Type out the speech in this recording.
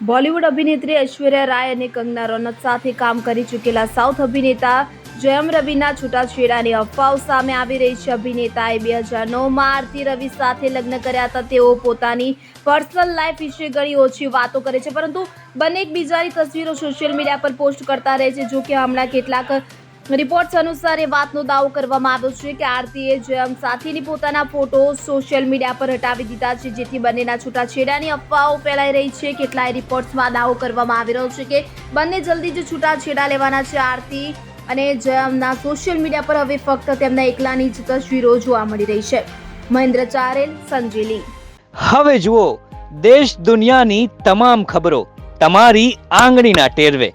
બોલિવૂડ અભિનેત્રી ઐશ્વર્યા રાય અને કંગના રનૌત સાથે કામ કરી ચૂકેલા સાઉથ અભિનેતા જયમ રવિના છૂટાછેડાની અફવાઓ સામે આવી રહી છે. અભિનેતાએ બે હજાર નવમાં આરતી રવિ સાથે લગ્ન કર્યા હતા. તેઓ પોતાની પર્સનલ લાઈફ વિશે ઘણી ઓછી વાતો કરે છે. પરંતુ બંને એકબીજાની તસવીરો સોશિયલ મીડિયા પર પોસ્ટ કરતા રહે છે. જો કે હમણાં કેટલાક રિપોર્ટ્સ અનુસાર એ વાતનો દાવો કરવામાં આવ્યો છે કે આરતીએ જયમ સાથીની પોતાના ફોટો સોશિયલ મીડિયા પર હટાવી દીધા છે, જેથી બંનેના છૂટાછેડાની અફવાઓ ફેલાઈ રહી છે. કેટલાય રિપોર્ટ્સમાં દાવો કરવામાં આવી રહ્યો છે કે બંને જલ્દી જ છૂટાછેડા લેવાના છે. આરતી અને જયમના સોશિયલ મીડિયા પર હવે ફક્ત તેમના એકલાની જ તસવીરો જોવા મળી રહી છે. મહેન્દ્ર ચારેલ સંજેલી હવે જુઓ, દેશ દુનિયાની તમામ ખબરો, તમારી આંગળીના ટેરવે.